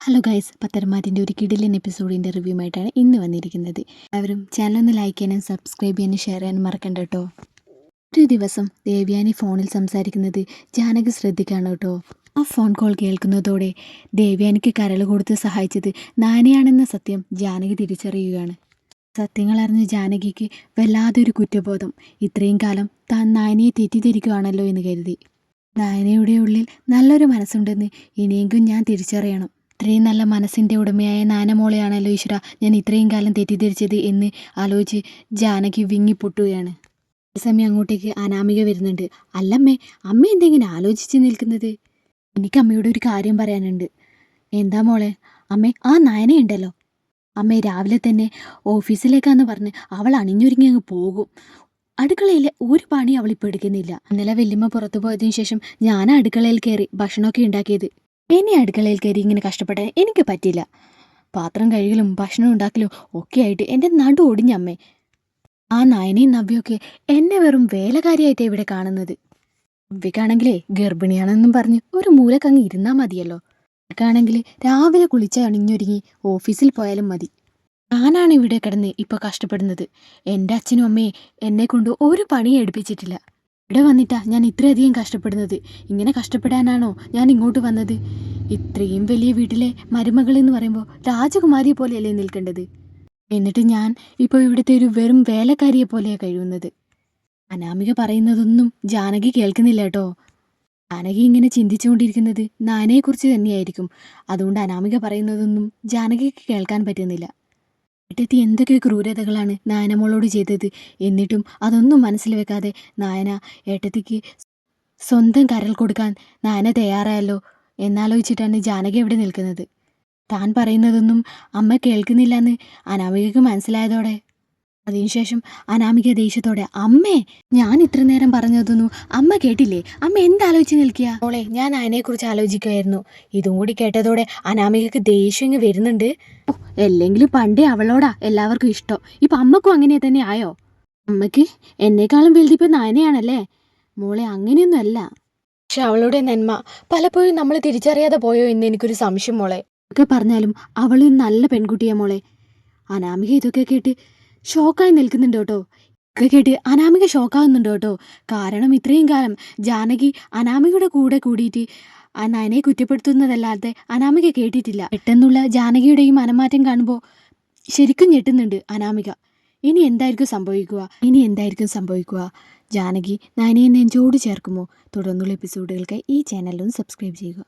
Hello guys പത്തരമാറ്റിന്റെ ഒരു കിടിലൻ എപ്പിസോഡിന്റെ റിവ്യൂമായിട്ടാണ് ഇന്ന് വന്നിരിക്കുന്നത്. എല്ലാവരും ചാനൽ ഒന്ന് ലൈക്ക് ചെയ്യാനും സബ്സ്ക്രൈബ് ചെയ്യാനും ഷെയർ ചെയ്യാനും മറക്കണ്ട കേട്ടോ. ഒരു ദിവസം ദേവ്യാനി ഫോണിൽ സംസാരിക്കുന്നത് ജാനകി ശ്രദ്ധിക്കുകയാണ് കേട്ടോ. ആ ഫോൺ കോൾ കേൾക്കുന്നതോടെ ദേവ്യാനിക്ക് കരൾ കൊടുത്ത് സഹായിച്ചത് നാനയാണെന്ന സത്യം ജാനകി തിരിച്ചറിയുകയാണ്. സത്യങ്ങൾ അറിഞ്ഞ ജാനകിക്ക് വല്ലാതൊരു കുറ്റബോധം. ഇത്രയും കാലം താൻ നാനിയെ തെറ്റിദ്ധരിക്കുകയാണല്ലോ എന്ന് കരുതി. നാനിയുടെ ഉള്ളിൽ നല്ലൊരു മനസ്സുണ്ടെന്ന് ഇനിയെങ്കിലും ഞാൻ തിരിച്ചറിയണം. ഇത്രയും നല്ല മനസ്സിന്റെ ഉടമയായ നാനമോളയാണല്ലോ ഈശ്വര. ഞാൻ ഇത്രയും കാലം തെറ്റിദ്ധരിച്ചത് എന്ന് ആലോചിച്ച് ജാനകി വിങ്ങിപ്പൊട്ടുകയാണ്. സമയം അങ്ങോട്ടേക്ക് അനാമിക വരുന്നുണ്ട്. അല്ലമ്മേ അമ്മ എന്തെങ്കിലും ആലോചിച്ച് നിൽക്കുന്നത്? എനിക്ക് അമ്മയോട് ഒരു കാര്യം പറയാനുണ്ട്. എന്താ മോളെ? അമ്മേ ആ നയനയുണ്ടല്ലോ. അമ്മ രാവിലെ തന്നെ ഓഫീസിലേക്കാന്ന് പറഞ്ഞ് അവൾ അണിഞ്ഞൊരുങ്ങി അങ്ങ് പോകും. അടുക്കളയിലെ ഒരു പണി അവളിപ്പോൾ എടുക്കുന്നില്ല. ഇന്നലെ വല്യമ്മ പുറത്തു പോയതിനു ശേഷം ഞാൻ അടുക്കളയിൽ കയറി ഭക്ഷണമൊക്കെ ഉണ്ടാക്കിയത്. ഇനി അടുക്കളയിൽ കയറി ഇങ്ങനെ കഷ്ടപ്പെടാൻ എനിക്ക് പറ്റില്ല. പാത്രം കഴുകലും ഭക്ഷണം ഉണ്ടാക്കലും ഒക്കെ ആയിട്ട് എന്റെ നടു ഒടിഞ്ഞമ്മേ ആ നയനയും നവ്യൊക്കെ എന്നെ വെറും വേലകാരിയായിട്ടേ ഇവിടെ കാണുന്നത്. നവ്യക്കാണെങ്കിലേ ഗർഭിണിയാണെന്നും പറഞ്ഞ് ഒരു മൂലക്കങ്ങ് ഇരുന്നാൽ മതിയല്ലോ. എനിക്കാണെങ്കിൽ രാവിലെ കുളിച്ച അണിഞ്ഞൊരുങ്ങി ഓഫീസിൽ പോയാലും മതി. ഞാനാണ് ഇവിടെ കിടന്ന് ഇപ്പോൾ കഷ്ടപ്പെടുന്നത്. എന്റെ അച്ഛനും അമ്മയും എന്നെ കൊണ്ട് ഒരു പണി എടുപ്പിച്ചിട്ടില്ല. ഇവിടെ വന്നിട്ടാ ഞാൻ ഇത്രയധികം കഷ്ടപ്പെടുന്നത്. ഇങ്ങനെ കഷ്ടപ്പെടാനാണോ ഞാൻ ഇങ്ങോട്ട് വന്നത്? ഇത്രയും വലിയ വീട്ടിലെ മരുമകൾ എന്ന് പറയുമ്പോൾ രാജകുമാരിയെ പോലെയല്ലേ നിൽക്കേണ്ടത്? എന്നിട്ട് ഞാൻ ഇപ്പോൾ ഇവിടുത്തെ ഒരു വെറും വേലക്കാരിയെ പോലെയാണ് കഴിയുന്നത്. അനാമിക പറയുന്നതൊന്നും ജാനകി കേൾക്കുന്നില്ല കേട്ടോ. ജാനകി ഇങ്ങനെ ചിന്തിച്ചുകൊണ്ടിരിക്കുന്നത് നാനയെക്കുറിച്ച് തന്നെയായിരിക്കും. അതുകൊണ്ട് അനാമിക പറയുന്നതൊന്നും ജാനകിക്ക് കേൾക്കാൻ പറ്റുന്നില്ല. ഏട്ടത്തി എന്തൊക്കെ ക്രൂരതകളാണ് നായനമോളോട് ചെയ്തത്. എന്നിട്ടും അതൊന്നും മനസ്സിൽ വെക്കാതെ നായന ഏട്ടത്തിക്ക് സ്വന്തം കരൽ കൊടുക്കാൻ നായന തയ്യാറായല്ലോ എന്നാലോചിച്ചിട്ടാണ് ജാനകി ഇവിടെ നിൽക്കുന്നത്. താൻ പറയുന്നതൊന്നും അമ്മ കേൾക്കുന്നില്ല എന്ന് അനാമികക്ക് മനസ്സിലായതോടെ അതിനുശേഷം അനാമിക ദേഷ്യത്തോടെ അമ്മേ ഞാൻ ഇത്ര നേരം പറഞ്ഞതൊന്നും അമ്മ കേട്ടില്ലേ? അമ്മ എന്താലോചിച്ച് നിൽക്കുക മോളെ ഞാൻ അതിനെക്കുറിച്ച് ആലോചിക്കുമായിരുന്നു ഇതും കൂടി കേട്ടതോടെ അനാമികക്ക് ദേഷ്യം ഇങ്ങ് വരുന്നുണ്ട്. ഓ അല്ലെങ്കിലും പണ്ടേ അവളോടാ എല്ലാവർക്കും ഇഷ്ടം. ഇപ്പൊ അമ്മക്കും അങ്ങനെ തന്നെ ആയോ? അമ്മയ്ക്ക് എന്നെക്കാളും വലുതിപ്പോ നായനയാണല്ലേ? മോളെ അങ്ങനെയൊന്നും അല്ല പക്ഷെ അവളുടെ നന്മ പലപ്പോഴും നമ്മൾ തിരിച്ചറിയാതെ പോയോ എന്ന് എനിക്കൊരു സംശയം മോളെ. ഒക്കെ പറഞ്ഞാലും അവളൊരു നല്ല പെൺകുട്ടിയാ മോളെ. അനാമിക ഇതൊക്കെ കേട്ട് ഷോക്കായി നിൽക്കുന്നുണ്ട് കേട്ടോ. ഒക്കെ കേട്ട് അനാമിക ഷോക്കാവുന്നുണ്ട് കേട്ടോ. കാരണം ഇത്രയും കാലം ജാനകി അനാമികയുടെ കൂടെ കൂടിയിട്ട് നയനെ കുറ്റപ്പെടുത്തുന്നതല്ലാതെ അനാമിക കേട്ടിട്ടില്ല. പെട്ടെന്നുള്ള ജാനകിയുടെയും മനമാറ്റം കാണുമ്പോൾ ശരിക്കും ഞെട്ടുന്നുണ്ട് അനാമിക. ഇനി എന്തായിരിക്കും സംഭവിക്കുക? ഇനി എന്തായിരിക്കും സംഭവിക്കുക? ജാനകി നയനയെ നെഞ്ചോട് ചേർക്കുമോ? തുടർന്നുള്ള എപ്പിസോഡുകൾക്ക് ഈ ചാനലിലും സബ്സ്ക്രൈബ് ചെയ്യുക.